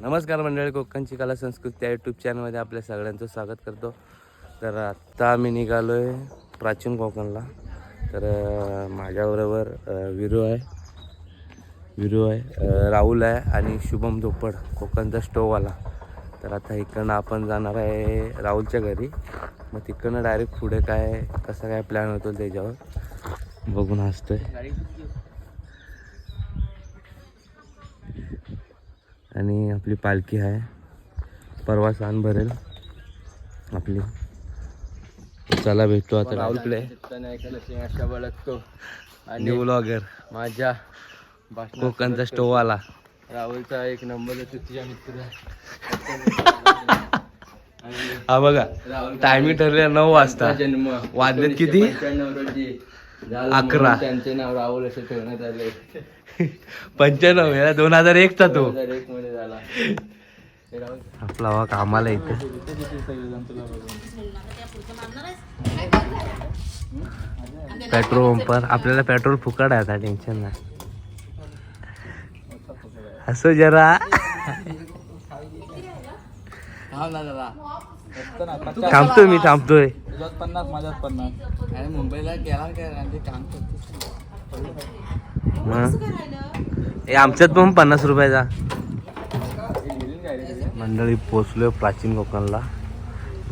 नमस्कार मंडळी कोकणची कला संस्कृती या यूट्यूब चॅनलमध्ये आपल्या सगळ्यांचं स्वागत करतो. तर आत्ता आम्ही निघालो आहे प्राचीन कोकणला. तर माझ्याबरोबर विरू आहे. विरू आहे राहुल आहे आणि शुभम धोपड कोकणचा स्टोववाला. तर आता इकडनं आपण जाणार आहे राहुलच्या घरी. मग तिकडनं डायरेक्ट पुढे काय कसा काय प्लॅन होतो त्याच्यावर बघून हसतोय. आणि आपली पालखी आहे. परवा सांग भरेल. आपली. चला भेटतो आता. राहुल प्ले बळगतो न्यू ब्लॉगर माझ्या कोकणचा स्टोववाला राहुलचा एक नंबर तुझ्या मित्र हा बघा. राहुल टायमिंग ठरले नऊ वाजता. जन्म. वाजलेत किती? 1995 रोजी. झाला अकरा. त्यांचे नाव राहुल असे ठेवण्यात आले. पंच्याण्णव याला दोन हजार एकचा तो. 2001 मध्ये झाला. आपला वा कामाला इथे. पेट्रोल पंपर आपल्याला पेट्रोल फुकट आहे आता टेन्शन नाही. असो जरा. थांबतोय मी थांबतोय. पन्नास माझ्यात पन्नास. मुंबईला गेला काय काम करतो मग? हे आमच्यात पण पन्नास रुपयाचा. मंडळी पोचलोय प्राचीन कोकणला.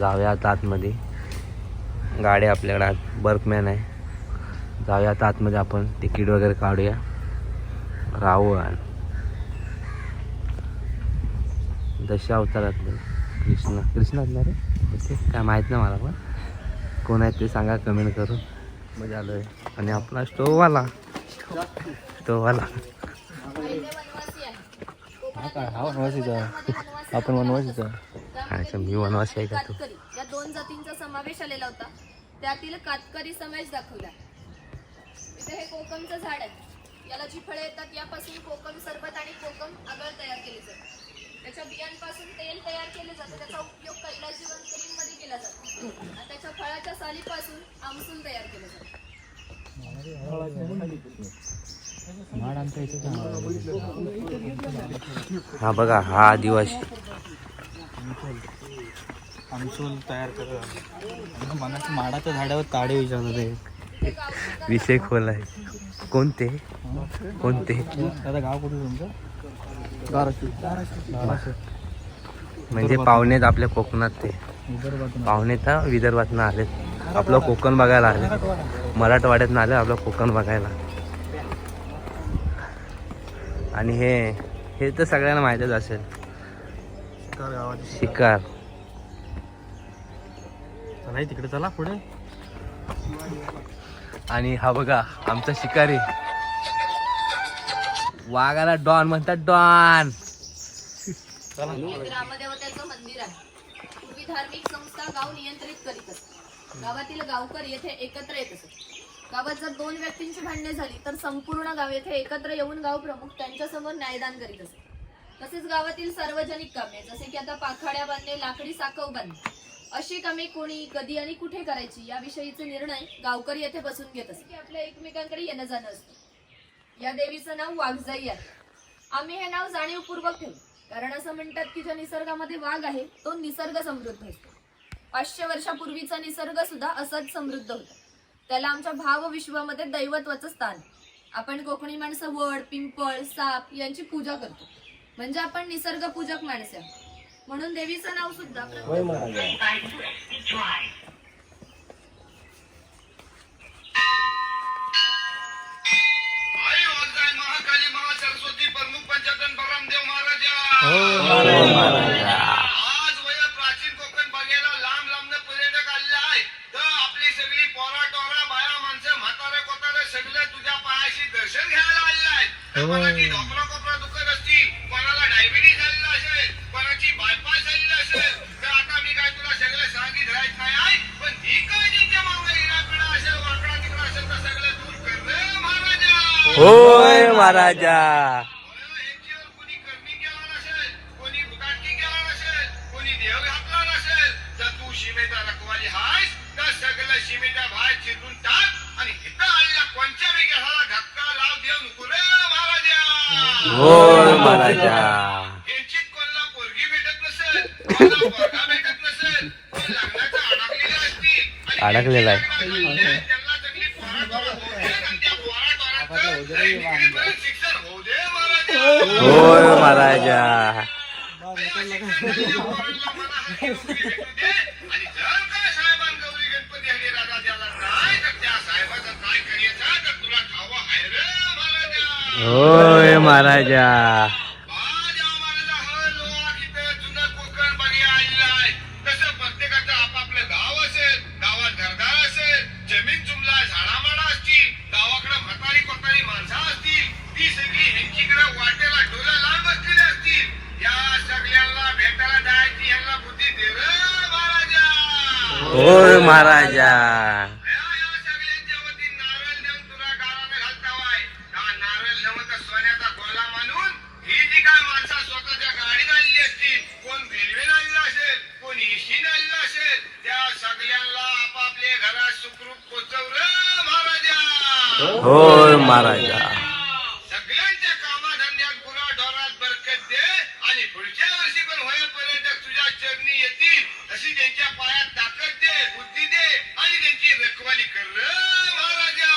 जाऊया आता आतमध्ये. गाडी आपल्याकडे आत बर्कमॅन आहे. जाऊया आता आतमध्ये आपण. तिकीट वगैरे काढूया. राहू दशा अवतारातले कृष्ण. कृष्ण असणार रे? ते काय माहीत नाही मला पण. कोण आहे ते सांगा कमेंट करून. मजा आलोय आणि आपला हा काय हा वनवासीचा आपण वनवासीचा अच्छा मी वनवासी आहे का तू? कातकरी. या दोन जातींचा समावेश आलेला होता. त्यातील कातकरी समाज दाखवला. इथे हे कोकमचं झाड आहे. याला जी फळे येतात यापासून कोकम सरबत आणि कोकम आगळ तयार केले जाते. त्याच्या बियांपासून तेल तयार केले जाते. त्याचा उपयोग कैलास जीवनमध्ये केला जातो. आणि त्याच्या फळाच्या सालीपासून आमसूल तयार केले जाते. हा बघा हा आदिवासी. आमसूल तयार कर मनाच्या माडाच्या झाडावर ताडे विचारत ते गावाला विषय खोल आहे. कोणते? कोणते? दादा गाव कुठे तुमचं? धाराशिव. म्हणजे पाहुणेत आपल्या कोकणात ते. पाहुणे तर विदर्भातनं आलेत. आपलं कोकण बघायला आले. मराठवाड्यातनं आले आपलं कोकण बघायला. आणि हे हे तर सगळ्यांना माहीतच असेल. शिकार. चला तिकडे चला पुढे. आणि हा बघा आमचा शिकारी. वाघाला डॉन म्हणतात डॉन. ग्रामदेवतेचं मंदिर आहे. पूर्वी धार्मिक संस्था गाव नियंत्रित करीत असत. गावातील गावकरी येथे एकत्र येत असत. गावात जर दोन व्यक्तींची भांडणे झाली तर संपूर्ण गाव येथे एकत्र येऊन गाव प्रमुख त्यांच्यासमोर न्यायदान करीत असत. तसेच गावातील सार्वजनिक कामे जसे की आता पाखाड्या बांधणे लाकडी साकव बांधणे अशी कामे कोणी कधी आणि कुठे करायची याविषयीचे निर्णय गावकरी येथे बसून घेत असत. की आपल्या एकमेकांकडे येणं जाणं असतं. या देवीचं नाव वाघजाई आहे. आम्ही हे नाव जाणीवपूर्वक ठेवू. कारण असं म्हणतात की ज्या निसर्गामध्ये वाघ आहे तो निसर्ग समृद्ध असतो. पाचशे वर्षापूर्वीचा निसर्ग सुद्धा असाच समृद्ध होता. त्याला आमच्या भाव विश्वामध्ये दैवत्वाचं स्थान. आहे. आपण कोकणी माणसं वड पिंपळ साप यांची पूजा करतो. म्हणजे आपण निसर्ग पूजक माणसे. म्हणून देवीचं नाव सुद्धा महाकाली महासरस्वती प्रमुख पंचायतन बलरामदेव महाराजा आज वय प्राचीन कोकण बघायला लांब लांब पर्यटक आलेले आहे तर आपली सगळी पोरा टोरा बाया माणसं म्हातारे कोतारे सगळे तुझ्या पायाशी दर्शन घ्यायला आलेले तर कोणाची ढोकरा कोपरा दुखत असतील कोणाला डायबिटीस झालेला असेल कोणाची बायपास झालेली असेल तर आता मी काय तुला सगळं सांगित राहत नाही? आहे पण ही काय इराकडा असेल वाकडा तिकडा असेल तर सगळं दूर कर रे महाराजा. होय महाराजा. कोणी करणी केला नसेल कोणी बुकाटकी केला नसेल कोणी देव घातला नसेल जर तू शिमेचा रखवाली हायस तर सगळं शिमेच्या बाहेर चिरून टाक. आणि इथं आलेल्या कोणत्या विकासाला धक्का लाव देऊ नको रे महाराजा. होय महाराजा. यांची कोल्हा पोरगा भेटत नसेल पण लग्नाचं अडकलेलं असतील आणि अडकलेला आहे. त्यांना त्या शिक्षण होऊ दे महाराज. होय महाराजा. आणि जर का साहेबां गौरी गणपती हरी राजा द्याला नाही तर त्या साहेबाचं काय करायचं तर तुला ठाव आहे रे महाराजा होय महाराजा. माझ्या महाराजा. होय महाराजा. सगळ्यांच्या कामाधंद्यात गुरा ढोरात बरकत दे आणि पुढच्या वर्षी पण होईपर्यंत तुझ्या चरणी येतील. अशी त्यांच्या पायात ताकद दे बुद्धी दे आणि त्यांची रखवाली कर महाराजा.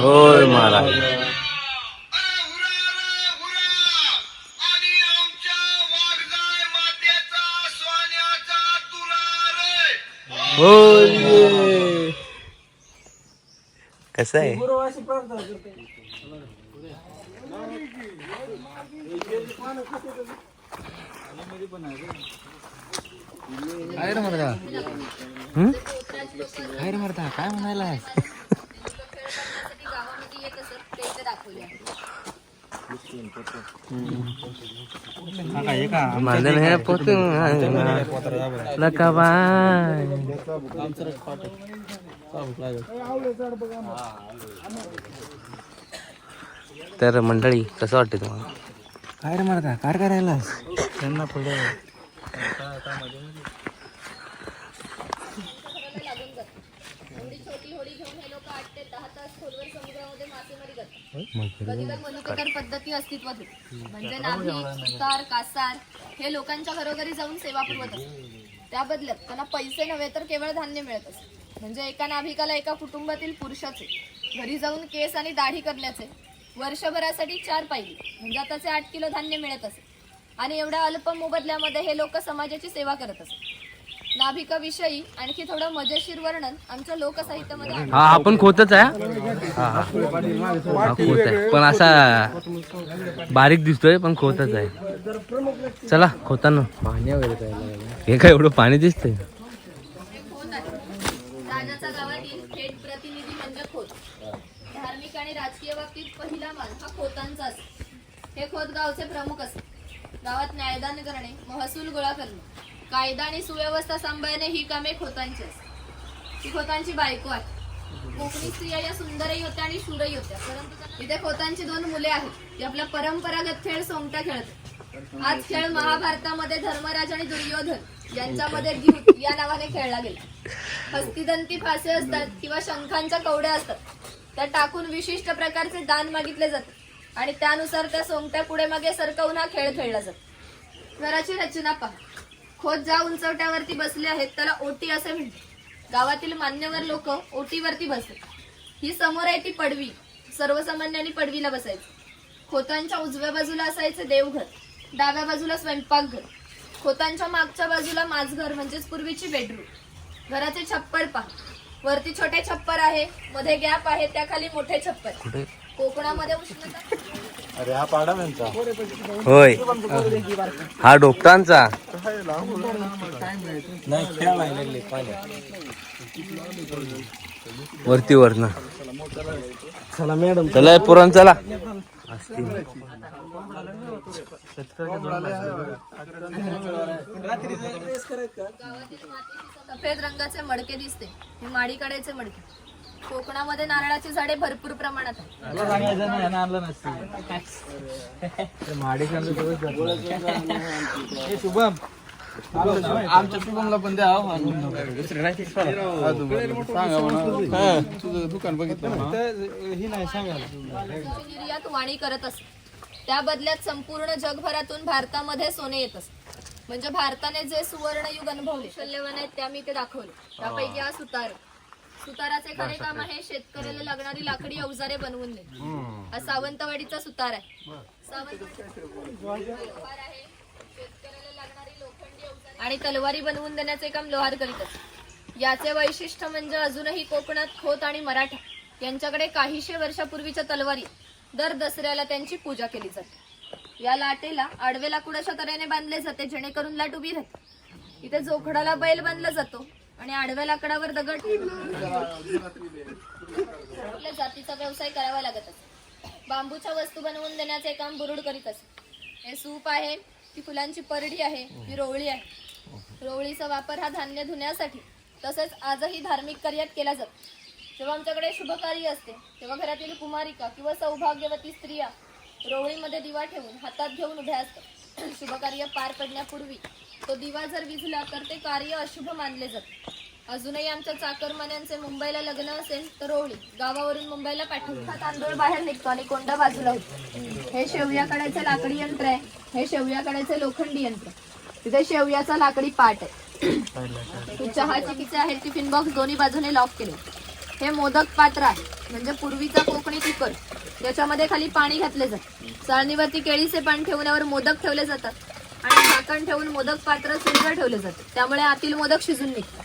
होय महाराजा. कसं आहे? काय रे मरदा? काय रे मरदा? काय म्हणायला मानधन पोते नका बाय. तर मंडळी कसं वाटते तुम्हाला काय रे मरदा काय करायला त्यांना पुढे एवढी छोटी होडी घेऊन हे लोक आठ ते दहा तास खोलवर समुद्रामध्ये मासेमारी करतात कधी तर मनुकतर पद्धती अस्तित्वात होती. म्हणजे नाभिक सुतार कासार हे लोकांच्या घरोघरी जाऊन सेवा पुरवत त्या बदल्यात त्यांना पैसे नव्हे तर केवळ धान्य मिळत असते. म्हणजे एका नाभिकाला एका कुटुंबातील पुरुषाचे घरी जाऊन केस आणि दाढी करण्याचे वर्षभरासाठी चार पाहिली म्हणजे आताचे आठ किलो धान्य मिळत असे. आणि एवढ्या अल्प मोबदल्यामध्ये हे लोक समाजाची सेवा करत असत नाभिकाविषयी आणखी थोडं मजेशीर वर्णन आमच्या लोकसाहित्यामध्ये हा आपण खोतच आहे. खोत आहे. पण असा बारीक दिसतोय पण खोतच आहे. चला खोताना. पाणी वगैरे हे काय एवढं पाणी दिसतंय? राजाच्या गावातील थेट प्रतिनिधी म्हणजे खोत. धार्मिक आणि राजकीय बाबतीत पहिला मान हा खोतांचा असतो. हे खोत गावचे प्रमुख असते. गावात न्यायदान करणे महसूल गोळा करणे कायदा आणि सुव्यवस्था सांभाळणे ही कामे खोतांची असते. ही खोतांची बायको आहे. कोकणी स्त्रिया या सुंदरही होत्या आणि शूरही होत्या. परंतु इथे खोतांची दोन मुले आहेत. ती आपला परंपरागत खेळ सोंगटा खेळत हाच खेळ महाभारतामध्ये धर्मराज आणि दुर्योधन. यांच्यामध्ये द्यूत या नावाने खेळला गेला. हस्तिदंती फासे असतात किंवा शंखांच्या कवड्या असतात. त्या टाकून विशिष्ट प्रकारचे दान मागितले जाते. आणि त्यानुसार त्या सोंगट्या पुढे मागे सरकवून हा खेळ खेळला जातो. घराची रचना पहा. खोत ज्या उंचवट्यावरती बसले आहेत त्याला ओटी असे म्हणतात. गावातील मान्यवर लोक ओटीवरती बसतात ही समोर आहे ती पडवी. सर्वसामान्यांनी पडवीला बसायचं. खोतांच्या उजव्या बाजूला असायचे देवघर. डाव्या बाजूला स्वयंपाकघर. खोतांच्या मागच्या बाजूला माझघर म्हणजेच पूर्वीची बेडरूम घराचे छप्पर पहा. वरती छोटे छप्पर आहे मध्ये गॅप आहे त्याखाली मोठे छप्पर. कोकणामध्ये उष्णता? अरे हा पाडा त्यांचा. होय. हा डोपटांचा नाही खेळ लागलेले वरती वरनं चला मॅडम. चला पुरण चला. सफेद रंगाचे मडके दिसते. हे माडीकड्याचे मडके. कोकणामध्ये नारळाची झाडे भरपूर प्रमाणात आहेत. तुला सांगायचं ना यानं आणलं नसतं. हे शुभम. आमच्या शुभमला पण द्या तुझं दुकान बघितलं ही नाही सांगायला सोन्याची निर्यात वाणी करत असत. त्या बदल्यात संपूर्ण जगभरातून भारतामध्ये सोने येत असत. म्हणजे भारताने जे सुवर्ण युग अनुभवले शल्यवान आहेत त्या मी ते दाखवले. त्यापैकी हा. सुतार. सुताराचे खरे काम आहे. शेतकऱ्याला लागणारी लाकडी अवजारे बनवून देणे. हा सावंतवाडीचा सुतार आहे. सावंतवाडी आहे. शेतकऱ्याला लागणारी लोखंडी अवजारे आणि तलवारी बनवून देण्याचे काम लोहार करीत असते. याचे वैशिष्ट्य म्हणजे अजूनही कोकणात खोत आणि मराठा. यांच्याकडे काहीशे वर्षापूर्वीच्या तलवारी दर दसऱ्याला त्यांची पूजा केली जाते. या लाटेला आडवे लाकूड अशा तऱ्हेने बांधले जाते जेणेकरून लाट उभी राहते. इथे जोखडाला बैल बांधला जातो आणि आडव्या लाकडावर दगड आपल्या जातीचा व्यवसाय करावा लागत असे. बांबूच्या वस्तू बनवून देण्याचे काम बुरुड करीत असे. हे सूप आहे ती फुलांची परडी आहे ही रोवळी आहे. रोवळीचा वापर हा धान्य धुण्यासाठी तसेच आजही धार्मिक कार्यात केला जातो. जेव्हा आमच्याकडे शुभ कार्य असते तेव्हा घरातील कुमारिका किंवा सौभाग्यवती स्त्रिया रोवळीमध्ये दिवा ठेवून हातात घेऊन उभ्या असतात. शुभ कार्य पार पडण्यापूर्वी तो दिवा जर विझला तर ते कार्य अशुभ मानले जाते. अजूनही आमच्या चाकरमान्यांचे मुंबईला लग्न असेल तर रोवळी गावावरून मुंबईला पाठवून हा तांदूळ बाहेर निघतो आणि कोंडा बाजूला होतो. हे शेवया काढायचे लाकडी यंत्र आहे. हे शेवया काढायचे लोखंडी यंत्र तिथे शेवयाचा लाकडी पाट आहे. ही चहाची किचे आहे टिफिन बॉक्स दोन्ही बाजूने लॉक केले. हे मोदक पात्र आहे. म्हणजे पूर्वीचा कोकणी कुकर त्याच्यामध्ये खाली पाणी घातले जाते. चाळणीवरती केळीचे पान ठेवण्यावर मोदक ठेवले जातात. आणि झाकण ठेवून मोदक पात्र चुलीवर ठेवले जाते त्यामुळे आतील मोदक शिजून निघतात.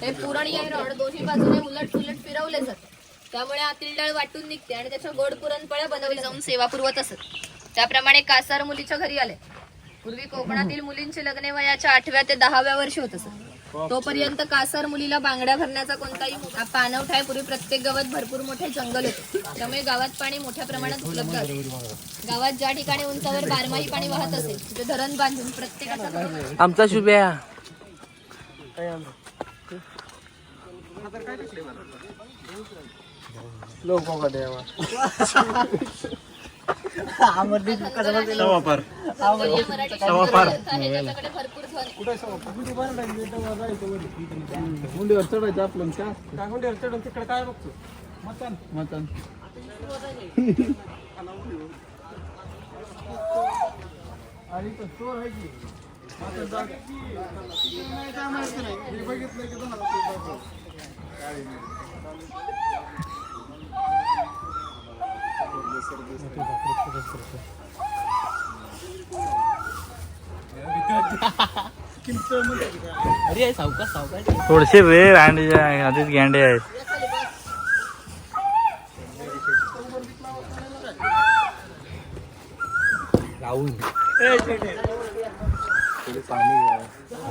हे पुरण या रॉड दोन्ही बाजूने उलट उलट फिरवले जाते त्यामुळे आतील डाळ वाटून निघते आणि त्याच्या गोड पुरणपोळ्या बनवल्या जाऊन सेवा पुरवत असत. त्याप्रमाणे कासार मुलीच्या घरी आले. पूर्वी कोकणातील मुलींची लग्ने वयाच्या आठव्या ते दहाव्या वर्षी होत असत. तोपर्यंत कासार मुलीला बांगड्या भरण्याचा कोणताही हा पाणवठा आहे पूर्वी प्रत्येक गावात भरपूर मोठे जंगल होते. त्यामुळे गावात पाणी मोठ्या प्रमाणात उपलब्ध असते. गावात ज्या ठिकाणी उंचावर बारमाही पाणी वाहत असेल तिथे धरण बांधून प्रत्येकाचा आमचा शुभ्या. वापर भरपूर ध्वनी हुंडीवर चढायचं आपलं काय हुंडीवर चढून तिकडे काय बघतो? मटन मटन आणि तो स्टोर आहे की? बघितलं की अरे सावकाश सावकाश थोडेसे आधीच गँडे आहेत. राहुल.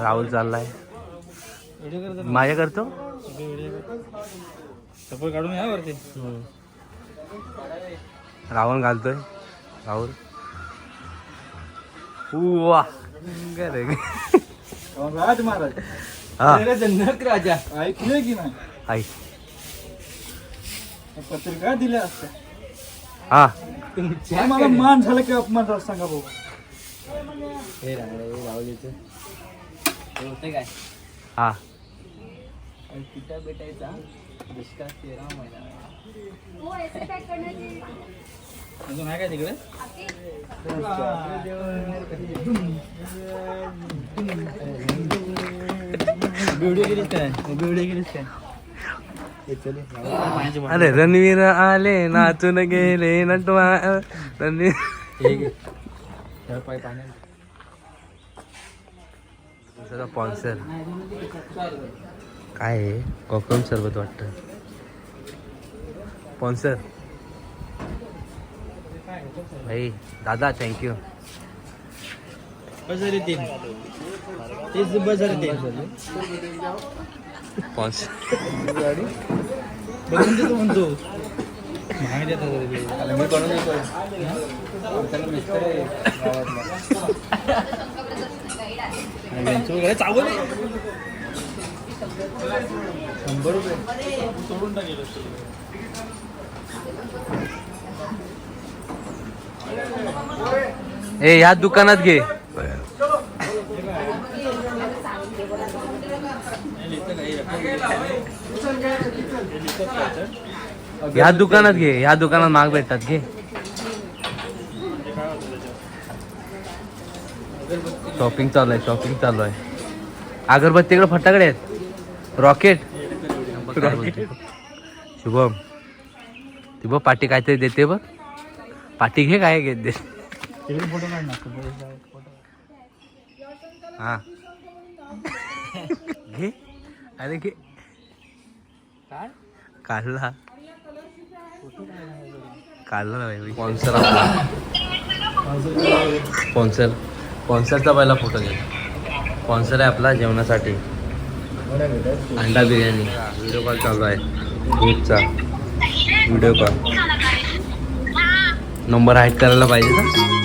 राहुल चाललाय. माझ्या करतो? काढून या वरती. राहुल घालतोय. राहुल. राज महाराज. हा. अरे जनक राजा. ऐकले की नाही? आई. पत्रिका दिल्या असत्या. हा. तुमच्या मला मान झाला की अपमान झाला सांगा भाऊ हा पिठा भेटायचा. दुष्काळ तेरा महिना. अजून आहे काय तिकडे? काय? काय? अरे रणवीर आले नाचून गेले नटवा रणवीर. स्पॉन्सर काय आहे कोकम सरबत वाटतं. स्पॉन्सर भाई दादा थँक्यू बस झाली तीन. तेच बस झाली तीन स्पॉन्सर बघून देतो म्हणतो मागे देतात मी बनवून देतो त्याला मिस्टर आहे गावातला वगैरे चावल शंभर रुपये सोडून टाकेल ए ह्या दुकानात घे. ह्या दुकानात घे ह्या दुकानात माग भेटतात घे. शॉपिंग चालू आहे शॉपिंग चालू आहे. अगरबत्तीकडे फटाकडे आहेत. रॉकेट शुभम. ती बघ पाठी काहीतरी देते बघ. पाठी घे काय घेत दे. फोटो हा. घे. अरे घे. काय काढला. काढला स्पॉन्सर स्पॉन्सर स्पॉन्सरचा पहिला फोटो घे. स्पॉन्सर आहे आपला जेवणासाठी. अंडा बिर्याणी. व्हिडिओ कॉल चालू आहे. दूधचा व्हिडिओ कॉल नंबर हाईट करायला पाहिजे ना?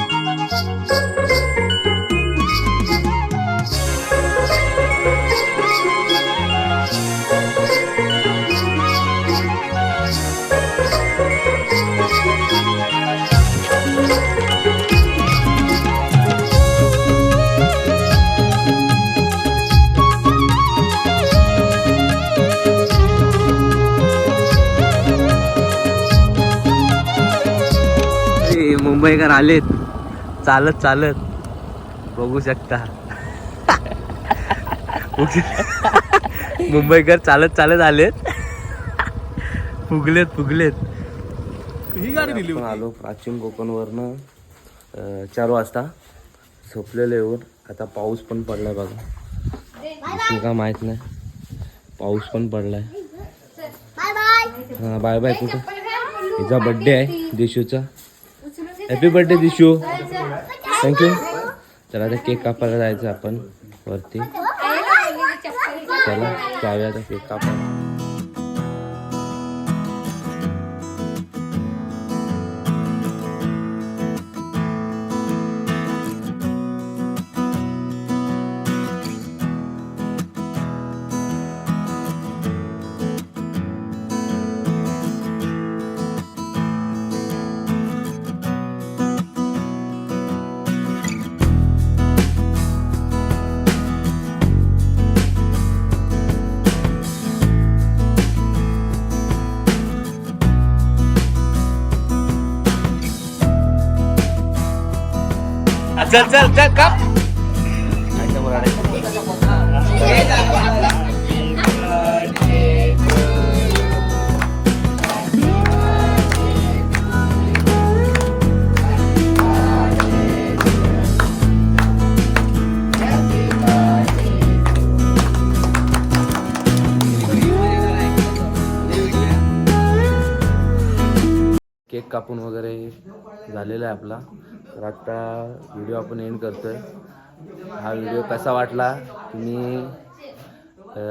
मुंबईकर आलेत. चालत चालत. बघू शकता. मुंबईकर चालत चालत आलेत. फुगलेत फुगलेत. ही गाडी दिली आलो प्राचीन कोकणवरनं चार वाजता. झोपलेलो येऊन. आता पाऊस पण पडलाय बघा. का माहीत नाही. पाऊस पण पडलाय. हा बाय बाय कुठं? हिचा बर्थडे आहे दिशूचा. Happy birthday Dishu thank you चला आता केक कापायला जायचं आपण वरती. चला जाऊया आता केक कापायला. चल चल चल कप केक कापून वगैरे झालेला आहे आपला. तर आता व्हिडिओ आपण एंड करतोय. हा व्हिडिओ कसा वाटला तुम्ही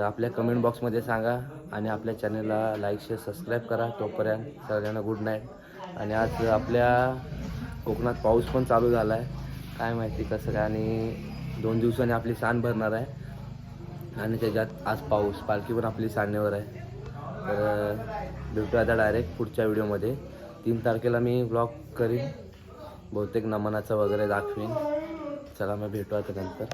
आपल्या कमेंट बॉक्समध्ये सांगा आणि आपल्या चॅनलला लाईक शेअर सबस्क्राईब करा. तोपर्यंत सगळ्यांना गुड नाईट आणि आज आपल्या कोकणात पाऊस पण चालू झाला आहे काय माहिती कसं काय आणि दोन दिवसांनी आपली सांड भरणार आहे. आणि त्याच्यात आज पाऊस पालखी पण आपली सांडण्यावर आहे. तर भेटू आता डायरेक्ट पुढच्या व्हिडिओमध्ये तीन तारखेला मी ब्लॉग करीन. बहुतेक नमनाचं वगैरे दाखवीन. चला मग भेटू आता नंतर